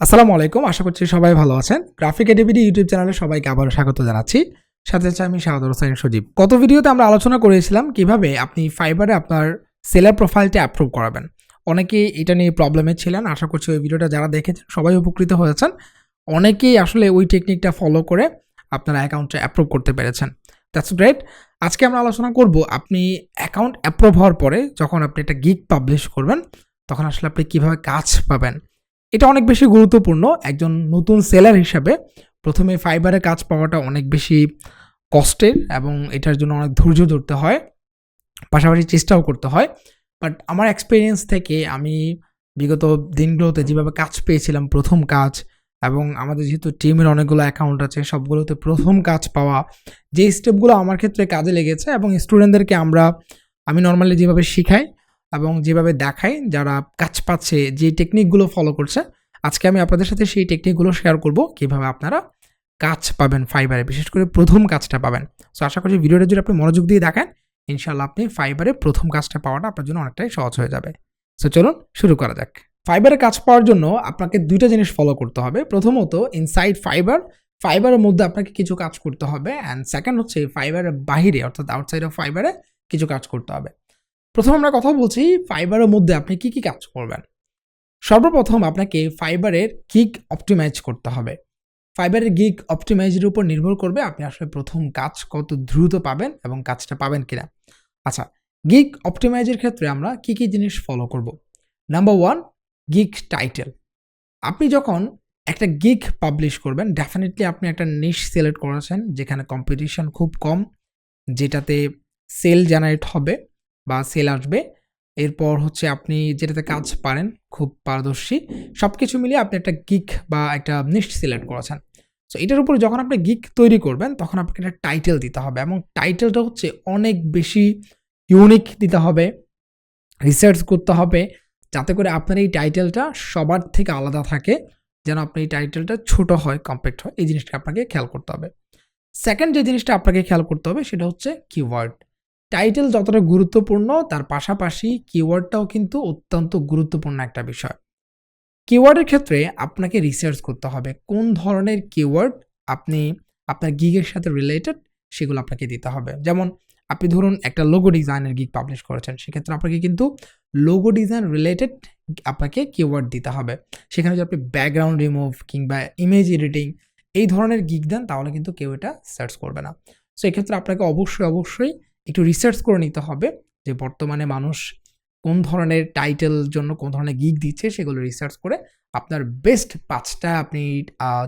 আসসালামু আলাইকুম, আশা করছি সবাই ভালো আছেন। গ্রাফিক এডিবিডি ইউটিউব চ্যানেলে সবাইকে আবারও স্বাগত জানাচ্ছি। সাথে আছে আমি শাহাদুর হোসেন সজীব। গত ভিডিওতে আমরা আলোচনা করেছিলাম কীভাবে আপনি ফাইবারে আপনার সেলার প্রোফাইলটা অ্যাপ্রুভ করাবেন। অনেকেই এটা নিয়ে প্রবলেমে ছিলেন, আশা করছি ওই ভিডিওটা যারা দেখেছেন সবাই উপকৃত হয়েছেন। অনেকেই আসলে ওই টেকনিকটা ফলো করে আপনার অ্যাকাউন্টটা অ্যাপ্রুভ করতে পেরেছেন। দ্যাটস গ্রেট আজকে আমরা আলোচনা করব আপনি অ্যাকাউন্ট অ্যাপ্রুভ হওয়ার পরে যখন আপনি একটা গিগ পাবলিশ করবেন, তখন আসলে আপনি কীভাবে কাজ পাবেন এটা অনেক বেশি গুরুত্বপূর্ণ। একজন নতুন সেলার হিসাবে প্রথমে ফাইবারে কাজ পাওয়াটা অনেক বেশি কষ্টের এবং এটার জন্য অনেক ধৈর্য ধরতে হয়, পাশাপাশি চেষ্টাও করতে হয়। বাট আমার এক্সপিরিয়েন্স থেকে আমি বিগত দিনগুলোতে যেভাবে কাজ পেয়েছিলাম, প্রথম কাজ এবং আমাদের যেহেতু টিমের অনেকগুলো অ্যাকাউন্ট আছে, সবগুলোতে প্রথম কাজ পাওয়া, যে স্টেপগুলো আমার ক্ষেত্রে কাজে লেগেছে এবং স্টুডেন্টদেরকে আমরা, আমি নর্মালি যেভাবে শিখাই এবং যেভাবে দেখায় যারা কাজ পাচ্ছে, যে টেকনিকগুলো ফলো করছে, আজকে আমি আপনাদের সাথে সেই টেকনিকগুলো শেয়ার করব, কীভাবে আপনারা কাজ পাবেন ফাইবারে বিশেষ করে প্রথম কাজটা পাবেন। সো আশা করছি ভিডিওটা যদি আপনি মনোযোগ দিয়ে দেখেন ইনশাল্লাহ আপনি ফাইবারে প্রথম কাজটা পাওয়াটা আপনার জন্য অনেকটাই সহজ হয়ে যাবে। সো চলুন শুরু করা যাক। ফাইবারে কাজ পাওয়ার জন্য আপনাকে দুইটা জিনিস ফলো করতে হবে। প্রথমত ইনসাইড ফাইবার ফাইবারের মধ্যে আপনাকে কিছু কাজ করতে হবে অ্যান্ড সেকেন্ড হচ্ছে ফাইবারের বাইরে অর্থাৎ আউটসাইড অফ ফাইবারে কিছু কাজ করতে হবে। প্রথম আমরা কথা বলছি ফাইবারের মধ্যে আপনি কি কি কাজ করবেন। সর্বপ্রথম আপনাকে ফাইবারের গিগ অপটিমাইজ করতে হবে। ফাইবারের গিগ অপটিমাইজের উপর নির্ভর করবে আপনি আসলে প্রথম কাজ কত দ্রুত পাবেন এবং কাজটা পাবেন কিনা। আচ্ছা গিগ অপটিমাইজের ক্ষেত্রে আমরা কি কি জিনিস ফলো করব। Number one gig title. আপনি যখন একটা গিগ পাবলিশ করবেন ডেফিনেটলি আপনি একটা নিশ সিলেক্ট করেছেন, যেখানে কম্পিটিশন খুব কম, যেটাতে সেল জেনারেট হবে। বা সেল আসবে। এরপর হচ্ছে আপনি যেটাতে কাজ পারেন, খুব পারদর্শী সব কিছু মিলিয়ে আপনি একটা গিক বা একটা নিশ্চ সিলেক্ট করেছেন। সো এটার উপরে যখন আপনি গিক তৈরি করবেন, তখন আপনাকে একটা টাইটেল দিতে হবে এবং টাইটেলটা হচ্ছে অনেক বেশি ইউনিক দিতে হবে রিসার্চ করতে হবে, যাতে করে আপনার এই টাইটেলটা সবার থেকে আলাদা থাকে, যেন আপনার এই টাইটেলটা ছোট হয় কম্প্যাক্ট হয়, এই জিনিসটা আপনাকে খেয়াল করতে হবে। সেকেন্ড যে জিনিসটা আপনাকে খেয়াল করতে হবে, সেটা হচ্ছে কিওয়ার্ড টাইটেল যতটা গুরুত্বপূর্ণ, তার পাশাপাশি কিওয়ার্ডটাও কিন্তু অত্যন্ত গুরুত্বপূর্ণ একটা বিষয়। কিওয়ার্ডের ক্ষেত্রে আপনাকে রিসার্চ করতে হবে, কোন ধরনের কিওয়ার্ড আপনি আপনার গিগের সাথে রিলেটেড সেগুলো আপনাকে দিতে হবে। যেমন আপনি ধরুন একটা লোগো ডিজাইনের গিগ পাবলিশ করেছেন, সেক্ষেত্রে আপনাকে কিন্তু লোগো ডিজাইন রিলেটেড আপনাকে কিওয়ার্ড দিতে হবে। সেখানে যদি আপনি ব্যাকগ্রাউন্ড রিমুভ কিংবা ইমেজ এডিটিং এই ধরনের গিগ দেন, তাহলে কিন্তু কেউ এটা সার্চ করবে না। সো এক্ষেত্রে আপনাকে অবশ্যই অবশ্যই একটু রিসার্চ করে নিতে হবে যে বর্তমানে মানুষ কোন ধরনের টাইটেল জন্য কোন ধরনের গিগ দিচ্ছে সেগুলো রিসার্চ করে আপনার বেস্ট পাঁচটা আপনি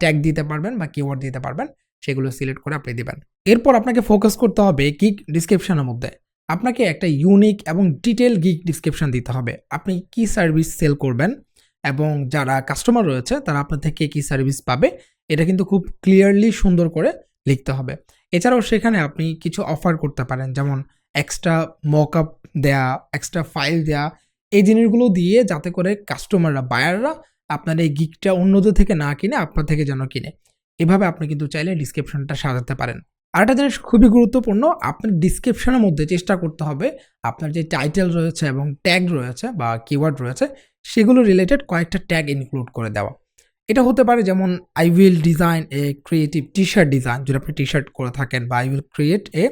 ট্যাগ দিতে পারবেন বা কিওয়ার্ড দিতে পারবেন, সেগুলো সিলেক্ট করে আপনি দেবেন। এরপর আপনাকে ফোকাস করতে হবে গিগ ডিসক্রিপশনের মধ্যে। আপনাকে একটা ইউনিক এবং ডিটেল গিগ ডিসক্রিপশন দিতে হবে। আপনি কি সার্ভিস সেল করবেন এবং যারা কাস্টমার রয়েছে তারা আপনার থেকে কি সার্ভিস পাবে, এটা কিন্তু খুব ক্লিয়ারলি সুন্দর করে লিখতে হবে। এছাড়াও সেখানে আপনি কিছু অফার করতে পারেন, যেমন এক্সট্রা মক আপ দেয়া এক্সট্রা ফাইল দেয়া, এই জিনিসগুলো দিয়ে যাতে করে কাস্টমাররা বায়াররা আপনার এই গিকটা অন্যদের থেকে না কিনে, আপনার থেকে যেন কিনে। এভাবে আপনি কিন্তু চাইলে ডিসক্রিপশনটা সাজাতে পারেন। আরেকটা জিনিস খুবই গুরুত্বপূর্ণ, আপনার ডিসক্রিপশনের মধ্যে চেষ্টা করতে হবে, আপনার যে টাইটেল রয়েছে এবং ট্যাগ রয়েছে বা কিওয়ার্ড রয়েছে, সেগুলো রিলেটেড কয়েকটা ট্যাগ ইনক্লুড করে দেওয়া। এটা হতে পারে যেমন I will design a creative T shirt design যদি আপনি টি শার্ট করে থাকেন বা I will create a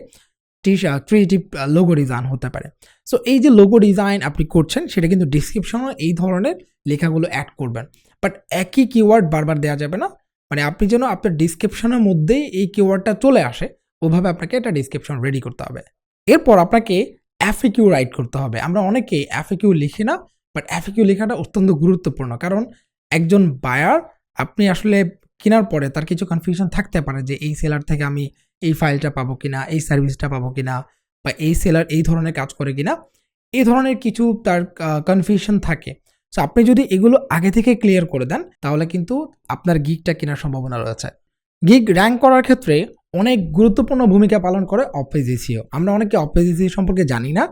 T shirt creative logo design হতে পারে। সো এই যে লোগো ডিজাইন আপনি করছেন, সেটা কিন্তু ডিসক্রিপশনও এই ধরনের লেখাগুলো অ্যাড করবেন। বাট একই কিওয়ার্ড বারবার দেওয়া যাবে না। মানে আপনি যেন আপনার ডিসক্রিপশনের মধ্যেই এই কিওয়ার্ডটা চলে আসে, ওভাবে আপনাকে একটা ডিসক্রিপশন রেডি করতে হবে। এরপর আপনাকে অ্যাফিকিউ রাইট করতে হবে। আমরা অনেকে অ্যাফিকিউ লিখি না বাট অ্যাফিকিউ লেখাটা অত্যন্ত গুরুত্বপূর্ণ। কারণ একজন বায়ার আপনি আসলে কেনার পরে তার কিছু কনফিউশন থাকতে পারে যে এই সেলার থেকে আমি এই ফাইলটা পাবো কিনা, এই সার্ভিসটা পাবো কিনা বা এই সেলার এই ধরনের কাজ করে কিনা, এই ধরনের কিছু তার কনফিউশন থাকে। সো আপনি যদি এগুলো আগে থেকে ক্লিয়ার করে দেন, তাহলে কিন্তু আপনার গিগটা কেনার সম্ভাবনা রয়েছে। গিগ র্যাঙ্ক করার ক্ষেত্রে অনেক গুরুত্বপূর্ণ ভূমিকা পালন করে অপেজিসিও আমরা অনেকে অপেজিসিও সম্পর্কে জানি না।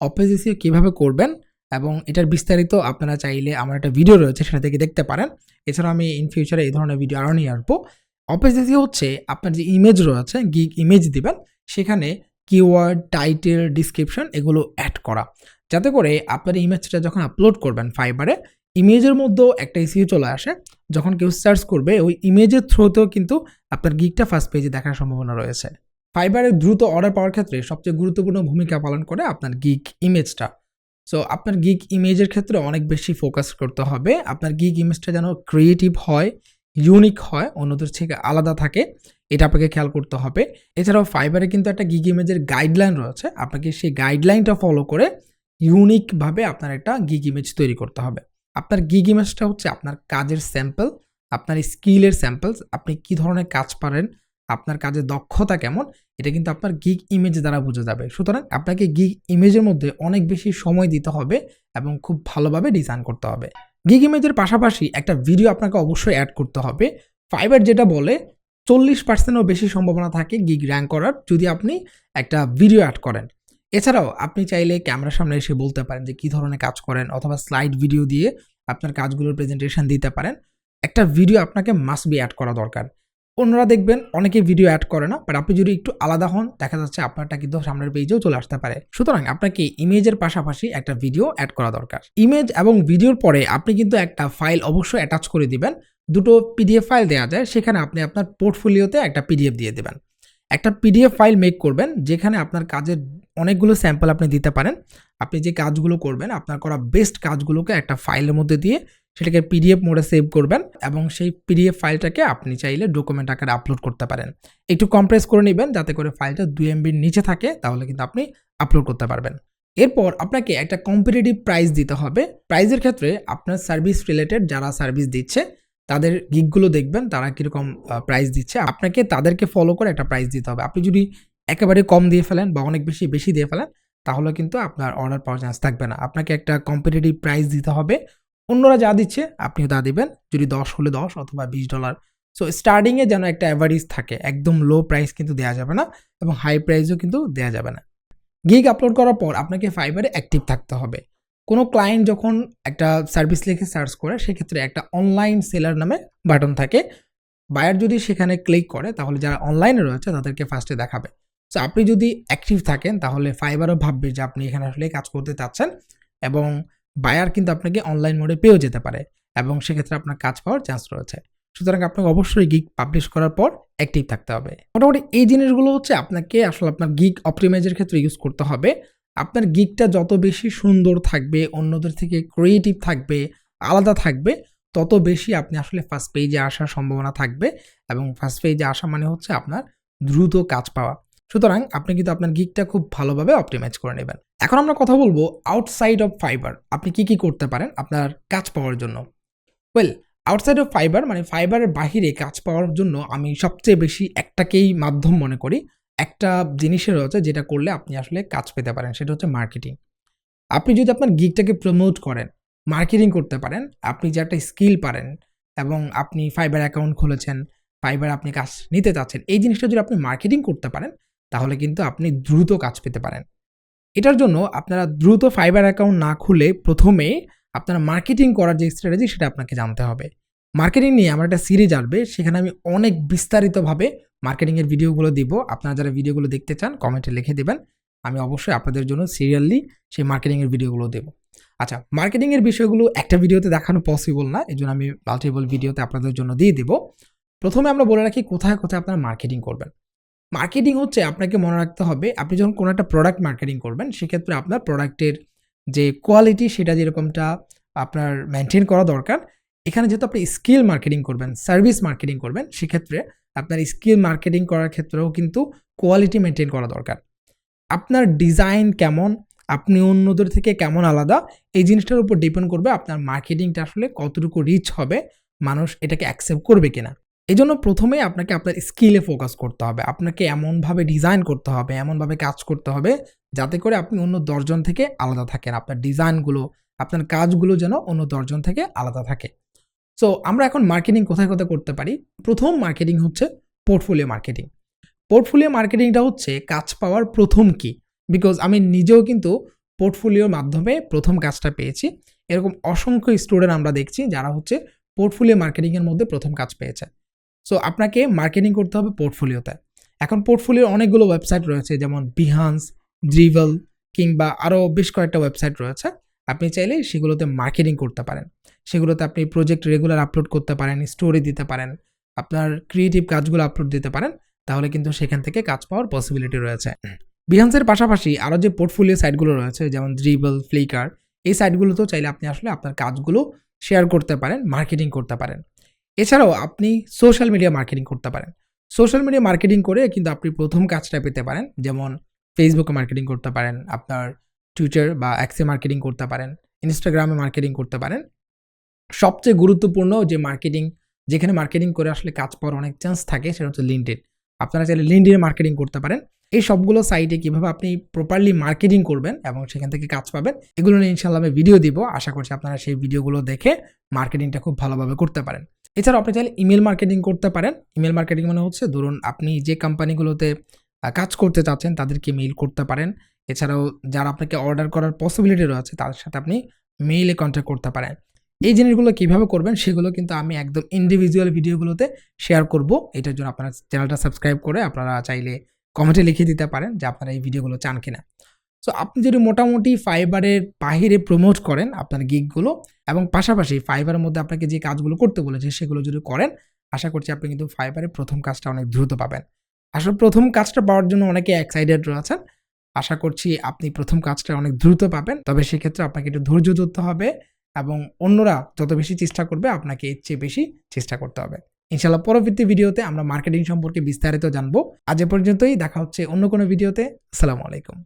অপেজিসিও কীভাবে করবেন এবং এটার বিস্তারিত আপনারা চাইলে আমার একটা ভিডিও রয়েছে, সেটা থেকে দেখতে পারেন। এছাড়া আমি ইন ফিউচারে এই ধরনের ভিডিও আরও নিয়ে আসব। অপেজিসি হচ্ছে আপনার যে ইমেজ রয়েছে গিগ ইমেজ দিবেন, সেখানে কিওয়ার্ড টাইটেল ডিসক্রিপশন এগুলো অ্যাড করা। যাতে করে আপনার ইমেজটা যখন আপলোড করবেন ফাইবারে ইমেজের মধ্যেও একটা ইস্যু চলে আসে। যখন কেউ সার্চ করবে, ওই ইমেজের থ্রুতেও কিন্তু আপনার গিকটা ফার্স্ট পেজে দেখার সম্ভাবনা রয়েছে। ফাইবারের দ্রুত অর্ডার পাওয়ার ক্ষেত্রে সবচেয়ে গুরুত্বপূর্ণ ভূমিকা পালন করে আপনার গিক ইমেজটা সো আপনার গিগ ইমেজের ক্ষেত্রে অনেক বেশি ফোকাস করতে হবে। আপনার গিগ ইমেজটা যেন ক্রিয়েটিভ হয় ইউনিক হয়, অন্যদের থেকে আলাদা থাকে, এটা আপনাকে খেয়াল করতে হবে। এছাড়াও ফাইবারে কিন্তু একটা গিগ ইমেজের গাইডলাইন রয়েছে। আপনাকে সেই গাইডলাইনটা ফলো করে ইউনিকভাবে আপনার একটা গিগ ইমেজ তৈরি করতে হবে। আপনার গিগ ইমেজটা হচ্ছে আপনার কাজের স্যাম্পল আপনার স্কিলের স্যাম্পলস আপনি কি ধরনের কাজ পারেন আপনার কাজের দক্ষতা কেমন, এটা কিন্তু আপনার গিগ ইমেজ দ্বারা বোঝা যাবে। সুতরাং আপনাকে গিগ ইমেজের মধ্যে অনেক বেশি সময় দিতে হবে এবং খুব ভালোভাবে ডিজাইন করতে হবে। গিগ ইমেজের পাশাপাশি একটা ভিডিও আপনাকে অবশ্যই অ্যাড করতে হবে। ফাইবার যেটা বলে, চল্লিশ পার্সেন্টও বেশি সম্ভাবনা থাকে গিগ র্যাঙ্ক করার যদি আপনি একটা ভিডিও অ্যাড করেন। এছাড়াও আপনি চাইলে ক্যামেরার সামনে এসে বলতে পারেন যে কী ধরনের কাজ করেন অথবা স্লাইড ভিডিও দিয়ে আপনার কাজগুলোর প্রেজেন্টেশন দিতে পারেন। একটা ভিডিও আপনাকে মাস্ট বি অ্যাড করা দরকার। অন্যরা দেখবেন অনেকে ভিডিও অ্যাড করে না বাট আপনি যদি একটু আলাদা হন, দেখা যাচ্ছে আপনারটা কিন্তু সামনের পেজেও চলে আসতে পারে। সুতরাং আপনাকে ইমেজের পাশাপাশি একটা ভিডিও অ্যাড করা দরকার। ইমেজ এবং ভিডিওর পরে আপনি কিন্তু একটা ফাইল অবশ্যই অ্যাটাচ করে দিবেন। দুটো পিডিএফ ফাইল দেওয়া যায়, সেখানে আপনি আপনার পোর্টফোলিওতে একটা পিডিএফ দিয়ে দেবেন। একটা পিডিএফ ফাইল মেক করবেন, যেখানে আপনার কাজের অনেকগুলো স্যাম্পল আপনি দিতে পারেন। আপনি যে কাজগুলো করবেন, আপনার করা বেস্ট কাজগুলোকে একটা ফাইলের মধ্যে দিয়ে সেটাকে পিডিএফ মোডে সেভ করবেন এবং সেই পিডিএফ ফাইলটাকে আপনি চাইলে ডকুমেন্ট আকারে আপলোড করতে পারেন। একটু কম্প্রেস করে নেবেন যাতে করে ফাইলটা দুই এমবির নিচে থাকে, তাহলে কিন্তু আপনি আপলোড করতে পারবেন। এরপর আপনাকে একটা কম্পিটিটিভ প্রাইস দিতে হবে। প্রাইজের ক্ষেত্রে আপনার সার্ভিস রিলেটেড যারা সার্ভিস দিচ্ছে, তাদের গিকগুলো দেখবেন, তারা কীরকম প্রাইস দিচ্ছে। আপনাকে তাদেরকে ফলো করে একটা প্রাইস দিতে হবে। আপনি যদি একেবারে কম দিয়ে ফেলেন বা অনেক বেশি বেশি দিয়ে ফেলেন, তাহলে কিন্তু আপনার অর্ডার পাওয়ার চান্স থাকবে না। আপনাকে একটা কম্পিটিটিভ প্রাইস দিতে হবে। অন্যরা যা দিচ্ছে, আপনিও তা দিবেন। যদি দশ হলে দশ অথবা বিশ ডলার সো স্টার্টিংয়ে যেন একটা অ্যাভারেজ থাকে, একদম লো প্রাইস কিন্তু দেওয়া যাবে না এবং হাই প্রাইসও কিন্তু দেওয়া যাবে না। গিগ আপলোড করার পর আপনাকে ফাইবারে অ্যাক্টিভ থাকতে হবে। কোনো ক্লায়েন্ট যখন একটা সার্ভিস লিখে সার্চ করে, সেক্ষেত্রে একটা অনলাইন সেলার নামে বাটন থাকে। বায়ার যদি সেখানে ক্লিক করে, তাহলে যারা অনলাইনে রয়েছে, তাদেরকে ফার্স্টে দেখাবে। সো আপনি যদি অ্যাক্টিভ থাকেন, তাহলে ফাইবারও ভাববে যে আপনি এখানে আসলে কাজ করতে চাচ্ছেন এবং বায়ার কিন্তু আপনাকে অনলাইন মোডে পেয়েও যেতে পারে এবং সেক্ষেত্রে আপনার কাজ পাওয়ার চান্স রয়েছে। সুতরাং আপনাকে অবশ্যই গিগ পাবলিশ করার পর অ্যাক্টিভ থাকতে হবে। মোটামুটি এই জিনিসগুলো হচ্ছে আপনাকে আসলে আপনার গিগ অপটিমাইজের ক্ষেত্রে ইউজ করতে হবে। আপনার গিগটা যত বেশি সুন্দর থাকবে, অন্যদের থেকে ক্রিয়েটিভ থাকবে, আলাদা থাকবে, তত বেশি আপনি আসলে ফার্স্ট পেজে আসার সম্ভাবনা থাকবে এবং ফার্স্ট পেজে আসা মানে হচ্ছে আপনার দ্রুত কাজ পাওয়া। সুতরাং আপনি কিন্তু আপনার গিকটা খুব ভালোভাবে অপটিমাইজ করে নেবেন। এখন আমরা কথা বলব আউটসাইড অফ ফাইবার আপনি কি কি করতে পারেন আপনার কাজ পাওয়ার জন্য? ওয়েল আউটসাইড অফ ফাইবার মানে ফাইবারের বাহিরে কাজ পাওয়ার জন্য আমি সবচেয়ে বেশি একটাকেই মাধ্যম মনে করি। একটা জিনিসের রয়েছে যেটা করলে আপনি আসলে কাজ পেতে পারেন, সেটা হচ্ছে মার্কেটিং আপনি যদি আপনার গিকটাকে প্রমোট করেন মার্কেটিং করতে পারেন, আপনি যে একটা স্কিল পারেন এবং আপনি ফাইবার অ্যাকাউন্ট খুলেছেন ফাইবার আপনি কাজ নিতে চাচ্ছেন, এই জিনিসটা যদি আপনি মার্কেটিং করতে পারেন তাহলে কিন্তু আপনি দ্রুত কাজ পেতে পারেন। এটার জন্য আপনারা দ্রুত ফাইবার অ্যাকাউন্ট না খুলে প্রথমে আপনারা মার্কেটিং করার যে স্ট্র্যাটেজি সেটা আপনাকে জানতে হবে। মার্কেটিং নিয়ে আমার একটা সিরিজ আসবে, সেখানে আমি অনেক বিস্তারিতভাবে মার্কেটিংয়ের ভিডিওগুলো দিব। আপনারা যারা ভিডিওগুলো দেখতে চান কমেন্টে লিখে দেবেন। আমি অবশ্যই আপনাদের জন্য সিরিয়ালি সেই মার্কেটিংয়ের ভিডিওগুলো দেবো। আচ্ছা মার্কেটিংয়ের বিষয়গুলো একটা ভিডিওতে দেখানো পসিবল না এই জন্য আমি মাল্টিপল ভিডিওতে আপনাদের জন্য দিয়ে দেবো। প্রথমে আমরা বলে রাখি কোথায় কোথায় আপনারা মার্কেটিং করবেন। মার্কেটিং হচ্ছে আপনাকে মনে রাখতে হবে, আপনি যখন কোনো একটা প্রোডাক্ট মার্কেটিং করবেন, সেক্ষেত্রে আপনার প্রোডাক্টের যে কোয়ালিটি সেটা যেরকমটা আপনার মেনটেন করা দরকার, এখানে যেহেতু আপনি স্কিল মার্কেটিং করবেন সার্ভিস মার্কেটিং করবেন, সেক্ষেত্রে আপনার স্কিল মার্কেটিং করার ক্ষেত্রেও কিন্তু কোয়ালিটি মেনটেন করা দরকার। আপনার ডিজাইন কেমন, আপনি অন্যদের থেকে কেমন আলাদা, এই জিনিসটার উপর ডিপেন্ড করবে আপনার মার্কেটিংটা আসলে কতটুকু রিচ হবে, মানুষ এটাকে অ্যাকসেপ্ট করবে কিনা। এই জন্য প্রথমেই আপনাকে আপনার স্কিলে ফোকাস করতে হবে। আপনাকে এমনভাবে ডিজাইন করতে হবে, এমনভাবে কাজ করতে হবে যাতে করে আপনি অন্য দশজন থেকে আলাদা থাকেন। আপনার ডিজাইনগুলো আপনার কাজগুলো যেন অন্য দশজন থেকে আলাদা থাকে। সো আমরা এখন মার্কেটিং কোথায় কোথায় করতে পারি? প্রথম মার্কেটিং হচ্ছে পোর্টফোলিও মার্কেটিং পোর্টফোলিও মার্কেটিংটা হচ্ছে কাজ পাওয়ার প্রথম কি বিকজ আমি নিজেও কিন্তু পোর্টফোলিওর মাধ্যমে প্রথম কাজটা পেয়েছি। এরকম অসংখ্য স্টুডেন্ট আমরা দেখছি যারা হচ্ছে পোর্টফোলিও মার্কেটিংয়ের মধ্যে প্রথম কাজ পেয়েছে। সো আপনাকে মার্কেটিং করতে হবে পোর্টফোলিওতে এখন পোর্টফোলিওর অনেকগুলো ওয়েবসাইট রয়েছে, যেমন বিহান্স ড্রিভেল কিংবা আরও বেশ কয়েকটা ওয়েবসাইট রয়েছে। আপনি চাইলে সেগুলোতে মার্কেটিং করতে পারেন। সেগুলোতে আপনি প্রজেক্ট রেগুলার আপলোড করতে পারেন স্টোরি দিতে পারেন, আপনার ক্রিয়েটিভ কাজগুলো আপলোড দিতে পারেন, তাহলে কিন্তু সেখান থেকে কাজ পাওয়ার পসিবিলিটি রয়েছে। বিহান্সের পাশাপাশি আরও যে পোর্টফোলিও সাইটগুলো রয়েছে, যেমন ড্রিবল ফ্লিকার এই সাইটগুলোতেও চাইলে আপনি আসলে আপনার কাজগুলো শেয়ার করতে পারেন মার্কেটিং করতে পারেন। এছাড়াও আপনি সোশ্যাল মিডিয়া মার্কেটিং করতে পারেন। সোশ্যাল মিডিয়া মার্কেটিং করে কিন্তু আপনি প্রথম কাজটা পেতে পারেন। যেমন ফেসবুকে মার্কেটিং করতে পারেন, আপনার টুইটার বা অ্যাক্সে মার্কেটিং করতে পারেন ইনস্টাগ্রামে মার্কেটিং করতে পারেন। সবচেয়ে গুরুত্বপূর্ণ যে মার্কেটিং যেখানে মার্কেটিং করে আসলে কাজ পাওয়ার অনেক চান্স থাকে সেটা হচ্ছে লিঙ্কডিন আপনারা চাইলে লিঙ্কডিনে মার্কেটিং করতে পারেন। এই সবগুলো সাইটে কীভাবে আপনি প্রপারলি মার্কেটিং করবেন এবং সেখান থেকে কাজ পাবেন, এগুলো নিয়ে ইনশাল্লাহ আমি ভিডিও দিব। আশা করছি আপনারা সেই ভিডিওগুলো দেখে মার্কেটিংটা খুব ভালোভাবে করতে পারেন। এছাড়াও আপনি চাইলে ইমেল মার্কেটিং করতে পারেন। ইমেল মার্কেটিং মানে হচ্ছে, ধরুন আপনি যে কোম্পানিগুলোতে কাজ করতে চাচ্ছেন, তাদেরকে মেইল করতে পারেন। এছাড়াও যারা আপনাকে অর্ডার করার পসিবিলিটি রয়েছে তাদের সাথে আপনি মেইলে কন্ট্যাক্ট করতে পারেন। এই জিনিসগুলো কীভাবে করবেন, সেগুলো কিন্তু আমি একদম ইন্ডিভিজুয়াল ভিডিওগুলোতে শেয়ার করব। এটার জন্য আপনারা চ্যানেলটা সাবস্ক্রাইব করে আপনারা চাইলে কমেন্টে লিখে দিতে পারেন যে আপনারা এই ভিডিওগুলো চান কিনা। সো আপনি যদি মোটামুটি ফাইবারের বাহিরে প্রমোট করেন আপনার গিগগুলো এবং পাশাপাশি ফাইবারের মধ্যে আপনাকে যে কাজগুলো করতে বলেছে সেগুলো যদি করেন, আশা করছি আপনি কিন্তু ফাইবারের প্রথম কাজটা অনেক দ্রুত পাবেন। আসলে প্রথম কাজটা পাওয়ার জন্য অনেকে এক্সাইটেড রয়েছেন। আশা করছি আপনি প্রথম কাজটা অনেক দ্রুত পাবেন। তবে সেক্ষেত্রে আপনাকে একটু ধৈর্য ধরতে হবে এবং অন্যরা যত বেশি চেষ্টা করবে, আপনাকে এর চেয়ে বেশি চেষ্টা করতে হবে। ইনশাল্লাহ পরবর্তী ভিডিওতে আমরা মার্কেটিং সম্পর্কে বিস্তারিত জানব। আজ পর্যন্তই, দেখা হচ্ছে অন্য কোনো ভিডিওতে। আসসালামু আলাইকুম।